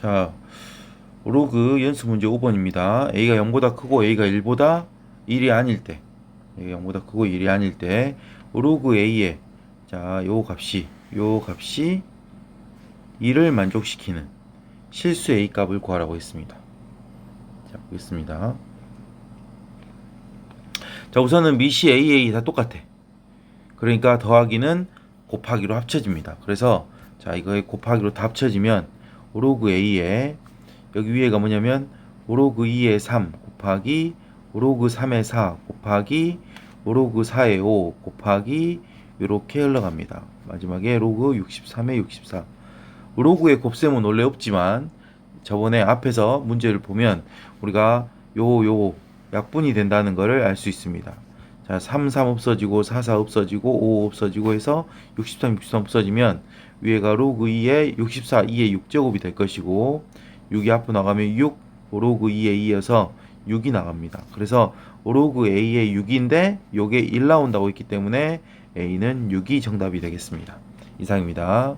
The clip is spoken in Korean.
자, 로그 연습 문제 5번입니다. a가 0보다 크고 a가 1보다 1이 아닐 때, a가 0보다 크고 1이 아닐 때, 로그 a의 자, 요 값이 요 값이 2를 만족시키는 실수 a 값을 구하라고 했습니다. 자, 보겠습니다. 자, 우선은 미시 a a 다 똑같아. 그러니까 더하기는 곱하기로 합쳐집니다. 그래서 자, 이거에 곱하기로 다 합쳐지면 로그 a에 여기 위에가 뭐냐면 로그 2의 3 곱하기 로그 3의 4 곱하기 로그 4의 5 곱하기 이렇게 흘러갑니다. 마지막에 로그 63의 64. 로그의 곱셈은 원래 없지만 저번에 앞에서 문제를 보면 우리가 요 요 약분이 된다는 것을 알 수 있습니다. 자, 3, 3 없어지고 4, 4 없어지고 5 없어지고 해서 63, 63 없어지면 위에가 로그 2의 64, 2의 6제곱이 될 것이고 6이 앞으로 나가면 6, 로그 2의 2여서 6이 나갑니다. 그래서 로그 A의 6인데 요게 1 나온다고 했기 때문에 A는 6이 정답이 되겠습니다. 이상입니다.